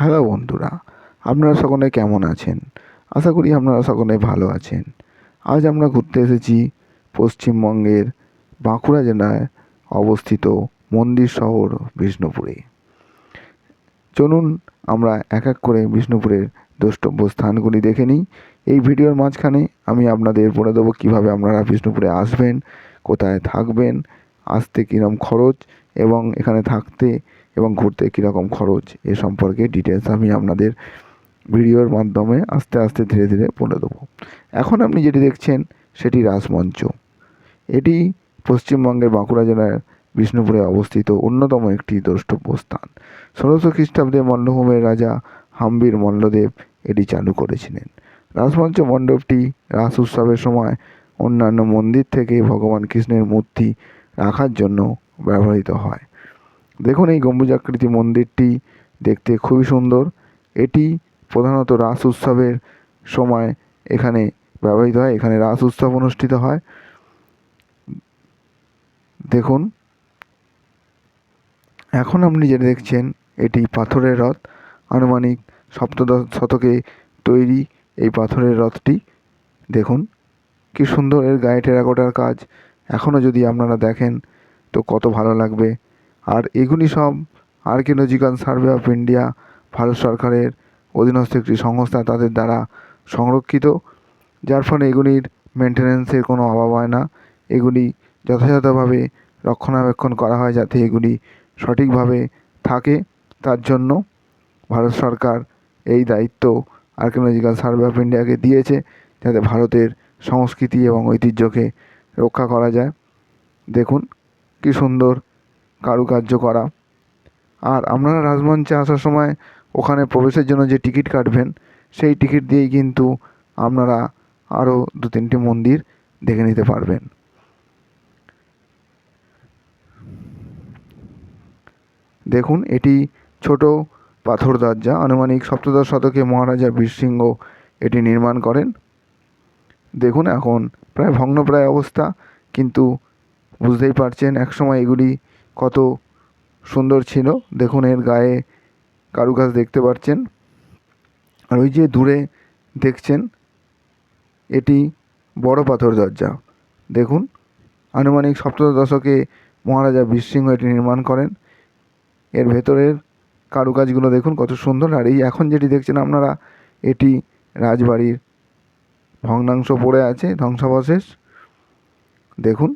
Hello বন্ধুরা, আপনারা সকলে কেমন আছেন? আশা করি আপনারা সকলে ভালো আছেন। আজ আমরা ঘুরতে এসেছি পশ্চিমবঙ্গের বাঁকুড়া জেলায় অবস্থিত মন্দির শহর বিষ্ণুপুরে। চলুন আমরা এক এক করে বিষ্ণুপুরের দ্রষ্টব্য স্থানগুলি দেখে নিই। এই ভিডিওর মাঝখানে আমি আপনাদের বলে দেবো কীভাবে আপনারা বিষ্ণুপুরে আসবেন, কোথায় থাকবেন, আসতে কীরকম খরচ এবং এখানে থাকতে এবং ঘুরতে কীরকম খরচ এ সম্পর্কে ডিটেলস আমি আপনাদের ভিডিওর মাধ্যমে আস্তে আস্তে ধীরে ধীরে বলে দেবো। এখন আপনি যেটি দেখছেন, সেটি রাসমঞ্চ এটি পশ্চিমবঙ্গের বাঁকুড়া জেলার বিষ্ণুপুরে অবস্থিত অন্যতম একটি দ্রষ্টব্য স্থান। ষোলোশো খ্রিস্টাব্দে মল্লভূমের রাজা হাম্বির মল্লদেব এটি চালু করেছিলেন। রাসমঞ্চ মণ্ডপটি রাস উৎসবের সময় অন্যান্য মন্দির থেকে ভগবান কৃষ্ণের মূর্তি রাখার জন্য ব্যবহৃত হয়। দেখুন এই গম্বুজাকৃতি মন্দিরটি দেখতে খুবই সুন্দর। এটি প্রধানত রাস উৎসবের সময় এখানে ব্যবহৃত হয়, এখানে রাস উৎসব অনুষ্ঠিত হয়। দেখুন, এখন আপনি যেটা দেখছেন, এটি পাথরের রথ। আনুমানিক সপ্তদশ শতকে তৈরি এই পাথরের রথটি। দেখুন, কি সুন্দর, এর গায়ে টেরাকোটার কাজ। এখনও যদি আপনারা দেখেন, তো কত ভালো লাগবে। আর এগুলি সব archaeological survey of India, Bharat সরকারের অধীনস্থ একটি সংস্থা তাদের দ্বারা সংরক্ষিত, যার ফলে এগুলির মেনটেন্যান্সের কোনো অভাব হয় না। এগুলি যথাযথভাবে রক্ষণাবেক্ষণ করা হয় যাতে এগুলি সঠিকভাবে থাকে। তার জন্য ভারত সরকার এই দায়িত্ব আর্কিওলজিক্যাল সার্ভে অফ ইন্ডিয়াকে দিয়েছে, যাতে ভারতের সংস্কৃতি এবং ঐতিহ্যকে রক্ষা করা যায়। দেখুন, কী সুন্দর কারুকার্য করা। আর আপনারা রাজমঞ্চে আসার সময় ওখানে প্রবেশের জন্য যে টিকিট কাটবেন, সেই টিকিট দিয়েই কিন্তু আপনারা আরও দু তিনটি মন্দির দেখে নিতে পারবেন। দেখুন, এটি ছোট পাথর দরজা। আনুমানিক সপ্তদশ শতকে মহারাজা বীরসিংহ এটি নির্মাণ করেন। দেখুন, এখন প্রায় ভগ্নপ্রায় অবস্থা, কিন্তু বুঝতেই পারছেন, একসময় এগুলি কত সুন্দর ছিল। দেখুন, এর গায়ে কারুকাজ দেখতে পাচ্ছেন। আর ওই যে দূরে দেখছেন, এটি বড় পাথর দরজা। দেখুন, আনুমানিক সপ্তদশ দশকে মহারাজা বীরসিংহ এটি নির্মাণ করেন। এর ভেতরের কারুকাজগুলো দেখুন, কত সুন্দর। আর এই এখন যেটি দেখছেন আপনারা, এটি রাজবাড়ির ভগ্নাংশ পড়ে আছে, ধ্বংসাবশেষ। দেখুন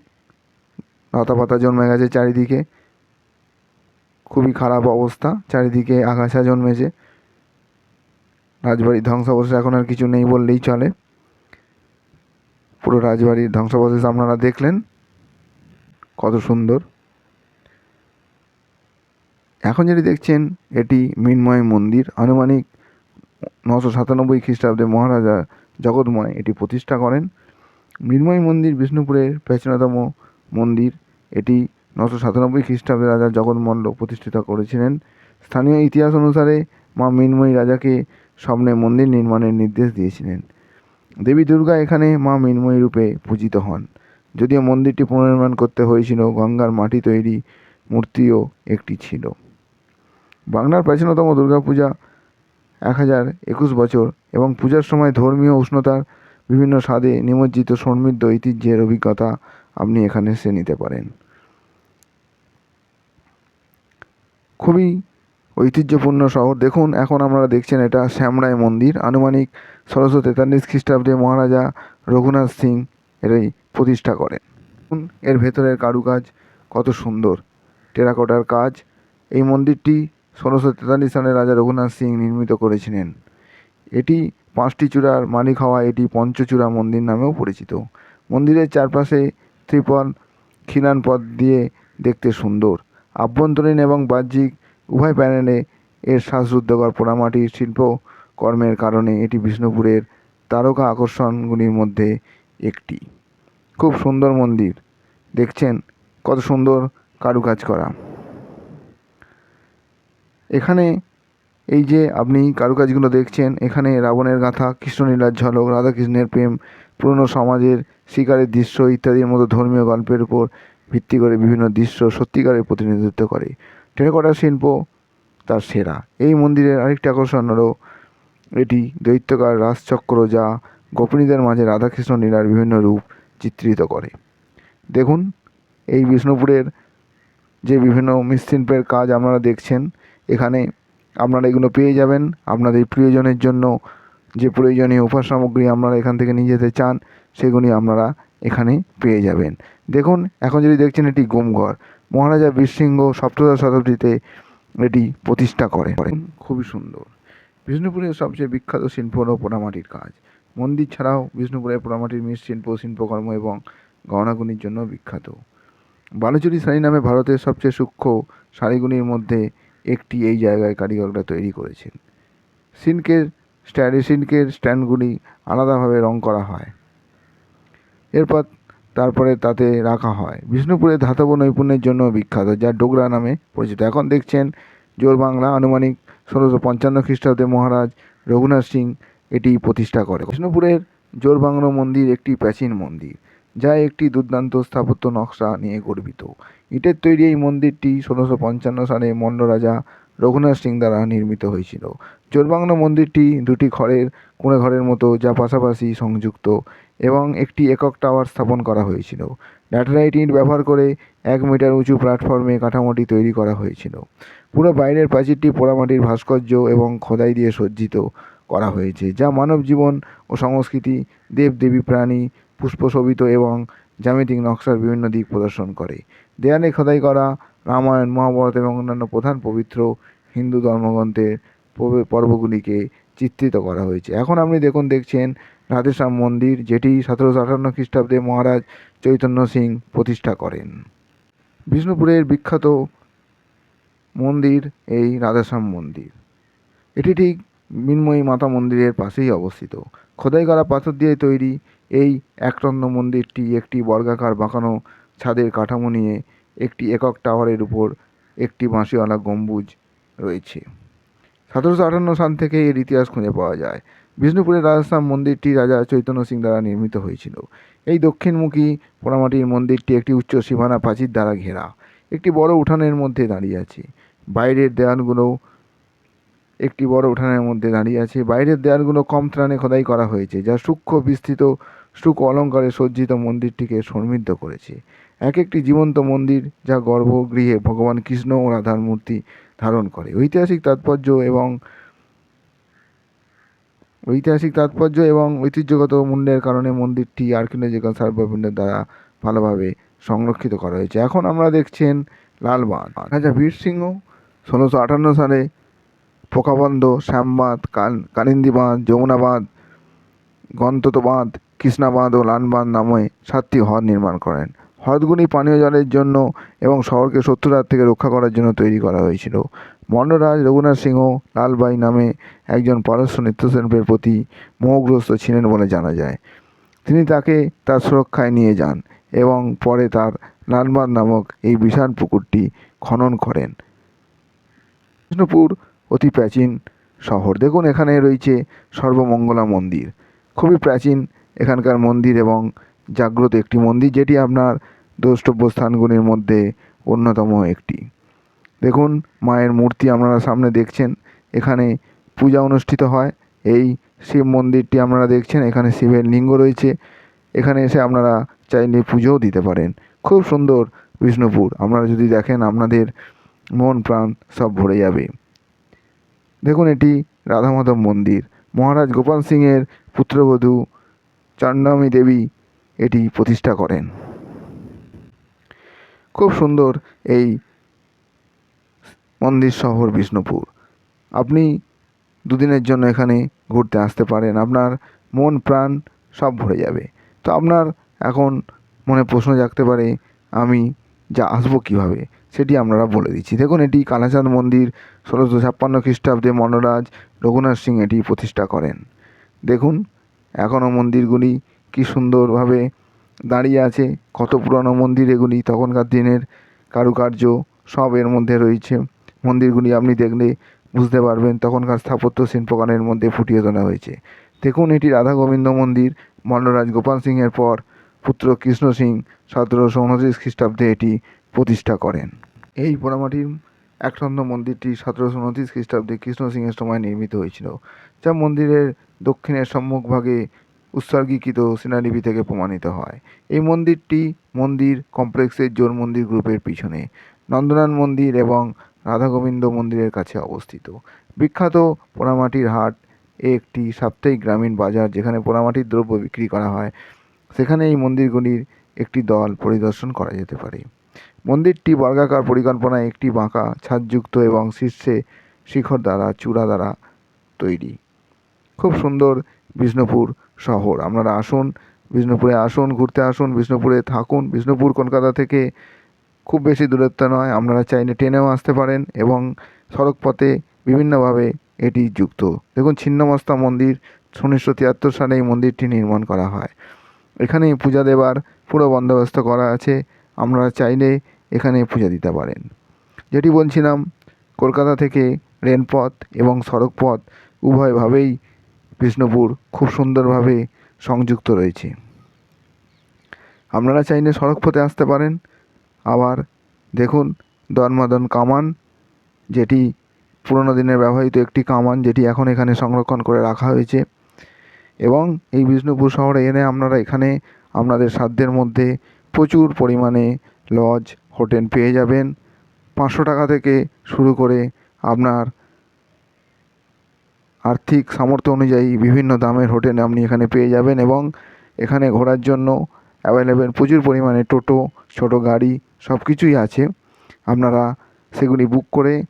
লতা পাতা জন্মে গেছে চারিদিকে। খুবই খারাপ অবস্থা, চারিদিকে আগাছা জন্মেছে। রাজবাড়ির ধ্বংসাবশেষ এখন আর কিছু নেই বললেই চলে। পুরো রাজবাড়ির ধ্বংসাবশেষ আপনারা দেখলেন। কত সুন্দর। এখন যেটি দেখছেন, এটি মৃন্ময় মন্দির। আনুমানিক নশো সাতানব্বই খ্রিস্টাব্দে মহারাজা জগৎময় এটি প্রতিষ্ঠা করেন। মৃন্ময় মন্দির বিষ্ণুপুরের প্রাচীনতম মন্দির। এটি নশো সাতানব্বই খ্রিস্টাব্দে রাজা জগৎমল্ল প্রতিষ্ঠিত করেছিলেন। স্থানীয় ইতিহাস অনুসারে মা মৃন্ময়ী রাজাকে স্বপ্নে মন্দির নির্মাণের নির্দেশ দিয়েছিলেন। দেবী দুর্গা এখানে মা মৃন্ময়ী রূপে পূজিত হন। যদিও মন্দিরটি পুনর্নির্মাণ করতে হয়েছিল, গঙ্গার মাটি তৈরি মূর্তিও একটি ছিল। বাংলার প্রাচীনতম দুর্গাপূজা এক হাজার একুশ বছর এবং পূজার সময় ধর্মীয় উষ্ণতার বিভিন্ন স্বাদে নিমজ্জিত সমৃদ্ধ ঐতিহ্যের অভিজ্ঞতা আপনি এখানে এসে নিতে পারেন। খুবই ঐতিহ্যপূর্ণ শহর। দেখুন, এখন আপনারা দেখছেন এটা শ্যামরায় মন্দির। আনুমানিক ষোলোশো তেতাল্লিশ খ্রিস্টাব্দে মহারাজা রঘুনাথ সিং এর এই প্রতিষ্ঠা করেন। এর ভেতরের কারুকাজ কত সুন্দর। টেরাকোটার কাজ। এই মন্দিরটি ষোলোশো তেতাল্লিশ সালে রাজা রঘুনাথ সিং নির্মিত করেছিলেন। এটি পাঁচটি চূড়ার মালিক হওয়া, এটি পঞ্চচূড়া মন্দির নামেও পরিচিত। মন্দিরের চারপাশে ত্রিপল খিলান পথ দিয়ে দেখতে সুন্দর। আভ্যন্তরীণ এবং বাহ্যিক উভয় প্যানেলে এর শ্বাসরুদ্ধকর পোড়ামাটির শিল্পকর্মের কারণে এটি বিষ্ণুপুরের তারকা আকর্ষণগুলির মধ্যে একটি। খুব সুন্দর মন্দির। দেখছেন কত সুন্দর কারুকাজ করা। এখানে এই যে আপনি কারুকাজগুলো দেখছেন, এখানে রাবণের গাথা, কৃষ্ণলীলার ঝলক, রাধাকৃষ্ণের প্রেম পুরনো সমাজের শিকারের দৃশ্য ইত্যাদির মতো ধর্মীয় গল্পের উপর ভিত্তি করে বিভিন্ন দৃশ্য সত্যিকারের প্রতিনিধিত্ব করে। টেরাকোটা শিল্প তার সেরা। এই মন্দিরের আরেকটি আকর্ষণ হলো এটি দৈত্যকার রাজচক্র যা গোপিনীদের মাঝে রাধাকৃষ্ণ লীলার বিভিন্ন রূপ চিত্রিত করে। দেখুন, এই বিষ্ণুপুরের যে বিভিন্ন মৃৎশিল্পের কাজ আপনারা দেখছেন, এখানে আপনারা এগুলো পেয়ে যাবেন। আপনাদের প্রিয়জনের জন্য যে প্রয়োজনীয় উপাস সামগ্রী আপনারা এখান থেকে নিয়ে যেতে চান, সেগুলি আপনারা এখানে পেয়ে যাবেন। দেখুন, এখন যদি দেখছেন এটি গোমঘর, মহারাজা বীরসিংহ সপ্তদশ শতাব্দীতে এটি প্রতিষ্ঠা করেন। খুবই সুন্দর। বিষ্ণুপুরের সবচেয়ে বিখ্যাত শিল্প হলো পোড়ামাটির কাজ। মন্দির ছাড়াও বিষ্ণুপুরের পোড়ামাটির মৃৎশিল্প শিল্পকর্ম এবং গহনাগুলির জন্য বিখ্যাত। বালুচুরি শাড়ি নামে ভারতের সবচেয়ে সূক্ষ্ম শাড়িগুলির মধ্যে একটি এই জায়গায় কারিগররা তৈরি করেছেন। সিল্কের স্ট্যান্ড সিল্কের স্ট্যান্ডগুলি আলাদাভাবে রং করা হয়। এরপর তারপরে তাতে রাখা হয়। বিষ্ণুপুরের ধাতব নৈপুণ্যের জন্য বিখ্যাত, যা ডোগরা নামে পরিচিত। এখন দেখছেন জোর বাংলা আনুমানিক ষোলোশো পঞ্চান্ন খ্রিস্টাব্দে মহারাজ রঘুনাথ সিং এটি প্রতিষ্ঠা করে। বিষ্ণুপুরের জোর বাংলা মন্দির একটি প্রাচীন মন্দির, যা একটি দুর্দান্ত স্থাপত্য নকশা নিয়ে গর্বিত। ইটের তৈরি এই মন্দিরটি ষোলোশো পঞ্চান্ন সালে মল্ল রাজা রঘুনাথ সিং দ্বারা নির্মিত হয়েছিল। জোরবাংলা মন্দিরটি দুটি ঘরের কুঁড়ে ঘরের মতো, যা পাশাপাশি সংযুক্ত এবং একটি একক টাওয়ার স্থাপন করা হয়েছিল। ল্যাটেরাইট ইট ব্যবহার করে এক মিটার উঁচু প্ল্যাটফর্মে কাঠামোটি তৈরি করা হয়েছিল। পুরো বাইরের প্রাচীরটি পোড়ামাটির ভাস্কর্য এবং খোদাই দিয়ে সজ্জিত করা হয়েছে, যা মানব জীবন ও সংস্কৃতি, দেবদেবী প্রাণী, পুষ্পশোভিত এবং জ্যামিতিক নকশার বিভিন্ন দিক প্রদর্শন করে। দেয়ালে খোদাই করা রামায়ণ, মহাভারত এবং অন্যান্য প্রধান পবিত্র হিন্দু ধর্মগ্রন্থের পর্বগুলিকে চিত্রিত করা হয়েছে। এখন আপনি দেখুন, দেখছেন রাধেশ্যাম মন্দির, যেটি সতেরোশো আটান্ন খ্রিস্টাব্দে মহারাজ চৈতন্য সিং প্রতিষ্ঠা করেন। বিষ্ণুপুরের বিখ্যাত মন্দির এই রাধেশ্যাম মন্দির। এটি ঠিক মৃন্ময়ী মাতা মন্দিরের পাশেই অবস্থিত। খোদাই করা পাথর দিয়ে তৈরি এই একরত্ন মন্দিরটি একটি বর্গাকার বাঁকানো ছাদের কাঠামো নিয়ে একটি একক টাওয়ারের উপর একটি বাঁশিওয়ালা গম্বুজ রয়েছে। সতেরোশো আটান্ন সাল থেকে এর ইতিহাস খুঁজে পাওয়া যায়। বিষ্ণুপুরের রাজস্থান মন্দিরটি রাজা চৈতন্য সিং দ্বারা নির্মিত হয়েছিল। এই দক্ষিণমুখী পোড়ামাটির মন্দিরটি একটি উচ্চ সীমানা প্রাচীর দ্বারা ঘেরা। একটি বড় উঠানের মধ্যে দাঁড়িয়ে আছে। বাইরের দেয়ালগুলো একটি বড় উঠানের মধ্যে দাঁড়িয়ে আছে। বাইরের দেয়ালগুলো কম ত্রাণে খোদাই করা হয়েছে, যা সূক্ষ্ম বিস্তৃত সুখ অলঙ্কারে সজ্জিত মন্দিরটিকে সমৃদ্ধ করেছে। এক একটি জীবন্ত মন্দির যা গর্ভগৃহে ভগবান কৃষ্ণ ও রাধার মূর্তি ধারণ করে। ঐতিহাসিক তাৎপর্য এবং ঐতিহাসিক তাৎপর্য এবং ঐতিহ্যগত মূল্যের কারণে মন্দিরটি আর্কিওলজিক্যাল সার্ভে দ্বারা ভালোভাবে সংরক্ষিত করা হয়েছে। এখন আমরা দেখছেন লালবাঁধ। রাজা বীর সিংহ ষোলোশো আটান্ন সালে পোকাবন্ধ শ্যামবাঁধ, কাল কালিন্দী বাঁধ যমুনা বাঁধ গন্তত বাঁধ কৃষ্ণা বাঁধ ও লালবাঁধ নামে সাতটি হ্রদ নির্মাণ করেন। হ্রদগুলি পানীয় জলের জন্য এবং শহরকে শত্রুর হাত থেকে রক্ষা করার জন্য তৈরি করা হয়েছিল। মন্ডরাজ রঘুনাথ সিংহ লালবাই নামে একজন পারস্য নৃত্যশিল্পের প্রতি মোহগ্রস্ত ছিলেন বলে জানা যায়। তিনি তাকে তার সুরক্ষায় নিয়ে যান এবং পরে তার লালবাঁধ নামক এই বিশাল পুকুরটি খনন করেন। বিষ্ণুপুর অতি প্রাচীন শহর। দেখুন, এখানে রয়েছে সর্বমঙ্গলা মন্দির। খুবই প্রাচীন এখানকার মন্দির এবং জাগ্রত একটি মন্দির, যেটি আপনার দ্রষ্টব্য স্থানগুলির মধ্যে অন্যতম একটি। দেখুন, মায়ের মূর্তি আপনারা সামনে দেখছেন, এখানে পূজা অনুষ্ঠিত হয়। এই শিব মন্দিরটি আপনারা দেখছেন, এখানে শিবের লিঙ্গ রয়েছে। এখানে এসে আপনারা চাইলে পুজোও দিতে পারেন। খুব সুন্দর বিষ্ণুপুর। আপনারা যদি দেখেন, আপনাদের মন প্রাণ সব ভরে যাবে। দেখুন, এটি রাধা মাধব মন্দির। মহারাজ গোপাল সিংয়ের পুত্রবধূ চণ্ডামী দেবী এটি প্রতিষ্ঠা করেন। খুব সুন্দর এই মন্দির শহর বিষ্ণুপুর। আপনি দুদিনের জন্য এখানে ঘুরতে আসতে পারেন, আপনার মন, প্রাণ সব ভরে যাবে। তো আপনার এখন মনে প্রশ্ন জাগতে পারে, আমি যা আসব কীভাবে? সেটি আপনারা বলে দিচ্ছি। দেখুন, এটি কালাচাঁদ মন্দির, ষোলোশো ছাপ্পান্ন খ্রিস্টাব্দে মন্নরাজ রঘুনাথ সিং এটি প্রতিষ্ঠা করেন। দেখুন, এখনও মন্দিরগুলি কী সুন্দরভাবে দাঁড়িয়ে আছে, কত পুরনো মন্দির এগুলি, তখনকার দিনের কারুকার্য সব এর মধ্যে রয়েছে। মন্দিরগুলি আপনি দেখলে বুঝতে পারবেন, তখনকার স্থাপত্য শিল্পকলার মধ্যে ফুটিয়ে তোলা হয়েছে। দেখুন, এটি রাধা গোবিন্দ মন্দির, মল্লরাজ গোপাল সিংয়ের পর পুত্র কৃষ্ণ সিং সতেরোশো উনত্রিশ খ্রিস্টাব্দে এটি প্রতিষ্ঠা করেন। এই পোড়ামাটির একছন্দ মন্দিরটি সতেরোশো উনত্রিশ খ্রিস্টাব্দে কৃষ্ণ সিংয়ের সময় নির্মিত হয়েছিল, যা মন্দিরের দক্ষিণের সম্মুখভাগে উৎসর্গীকৃত সিনালিপি থেকে প্রমাণিত হয়। এই মন্দিরটি মন্দির কমপ্লেক্সের জোর মন্দির গ্রুপের পিছনে নন্দনাথ মন্দির এবং রাধাগোবিন্দ মন্দিরের কাছে অবস্থিত। বিখ্যাত পোড়ামাটির হাট একটি সাপ্তাহিক গ্রামীণ বাজার যেখানে পোড়ামাটির দ্রব্য বিক্রি করা হয়। সেখানে এই মন্দিরগুলির একটি দল পরিদর্শন করা যেতে পারে। মন্দিরটি বর্গাকার পরিকল্পনায় একটি বাঁকা, ছাদযুক্ত এবং শীর্ষে শিখর দ্বারা, চূড়া দ্বারা তৈরি। খুব সুন্দর বিষ্ণুপুর শহর। আপনারা আসুন, বিষ্ণুপুরে আসুন, ঘুরতে আসুন, বিষ্ণুপুরে থাকুন। বিষ্ণুপুর কলকাতা থেকে খুব বেশি দূরত্ব নয়, আপনারা চাইলে ট্রেনেও আসতে পারেন এবং সড়কপথে বিভিন্নভাবে এটি যুক্ত। দেখুন ছিন্নমস্তা মন্দির, উনিশশো তিয়াত্তর সালে এই মন্দিরটি নির্মাণ করা হয়। এখানে পূজা দেওয়ার পুরো বন্দোবস্ত করা আছে, আপনারা চাইলে এখানে পূজা দিতে পারেন। যেটি বলছিলাম, কলকাতা থেকে রেলপথ এবং সড়কপথ উভয়ভাবেই বিষ্ণুপুর খুব সুন্দরভাবে সংযুক্ত রয়েছে। আপনারা চাইলে সড়কপথে আসতে পারেন। আবার দেখুন দনমাদন কামান, যেটি পুরোনো দিনের ব্যবহৃত একটি কামান, যেটি এখন এখানে সংরক্ষণ করে রাখা হয়েছে। এবং এই বিষ্ণুপুর শহরে এনে আপনারা এখানে আপনাদের সাধ্যের মধ্যে প্রচুর পরিমাণে লজ, হোটেল পেয়ে যাবেন। পাঁচশো টাকা থেকে শুরু করে আপনার আর্থিক সামর্থ্য অনুযায়ী বিভিন্ন দামের হোটেল আপনি এখানে পেয়ে যাবেন এবং এখানে ঘোরার জন্য অ্যাভেলেবেল প্রচুর পরিমাণে টোটো, ছোটো গাড়ি সব কিছুই আছে। আপনারা সেগুলি বুক করে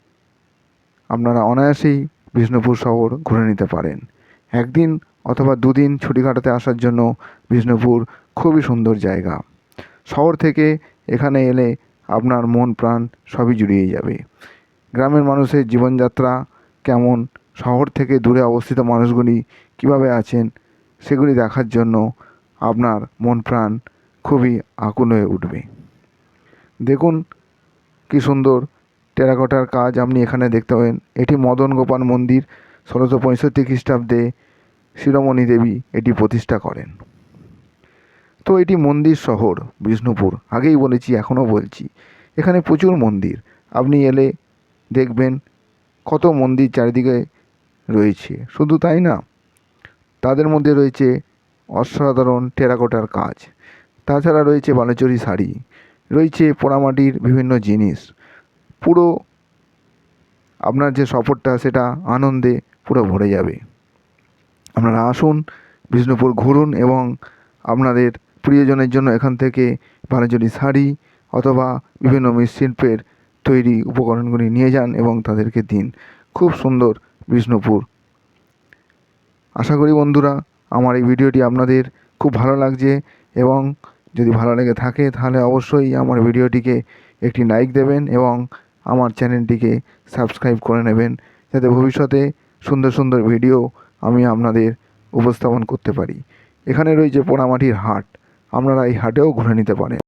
আপনারা অনায়াসেই বিষ্ণুপুর শহর ঘুরে নিতে পারেন। একদিন অথবা দুদিন ছুটি কাটাতে আসার জন্য বিষ্ণুপুর খুবই সুন্দর জায়গা। শহর থেকে এখানে এলে আপনার মন প্রাণ সবই জুড়িয়ে যাবে। গ্রামের মানুষের জীবনযাত্রা কেমন? শহর থেকে দূরে অবস্থিত মানুষগুলি কীভাবে আছেন সেগুলি দেখার জন্য আপনার মন প্রাণ খুবই আকুল হয়ে উঠবে। দেখুন কী সুন্দর টেরাকোটার কাজ আপনি এখানে দেখতে পাবেন। এটি মদন গোপাল মন্দির ষোলোশো পঁয়ষট্টি খ্রিস্টাব্দে শিরোমণি দেবী এটি প্রতিষ্ঠা করেন। তো এটি মন্দির শহর, বিষ্ণুপুর। আগেই বলেছি, এখনও বলছি। এখানে প্রচুর মন্দির। আপনি এলে দেখবেন কত মন্দির চারিদিকে রয়েছে। শুধু তাই না, তাদের মধ্যে রয়েছে অসাধারণ টেরাকোটার কাজ। তাছাড়া রয়েছে বালুচরী শাড়ি, রয়েছে পোড়ামাটির বিভিন্ন জিনিস। পুরো আপনার যে সফরটা, সেটা আনন্দে পুরো ভরে যাবে। আপনারা আসুন, বিষ্ণুপুর ঘুরুন এবং আপনাদের প্রিয়জনের জন্য এখান থেকে বালুচরী শাড়ি অথবা বিভিন্ন মৃৎশিল্পের তৈরি উপকরণগুলি নিয়ে যান এবং তাদেরকে দিন। খুব সুন্দর বিষ্ণুপুর। আশা করি বন্ধুরা, আমার এই ভিডিওটি আপনাদের খুব ভালো লাগছে এবং যদি ভালো লেগে থাকে তাহলে অবশ্যই আমার ভিডিওটিকে একটি লাইক দেবেন এবং আমার চ্যানেলটিকে সাবস্ক্রাইব করে নেবেন যাতে ভবিষ্যতে সুন্দর সুন্দর ভিডিও আমি আপনাদের উপস্থাপন করতে পারি। এখানে রয়েছে পোড়ামাটির হাট। আপনারা এই হাটেও ঘুরে নিতে পারেন।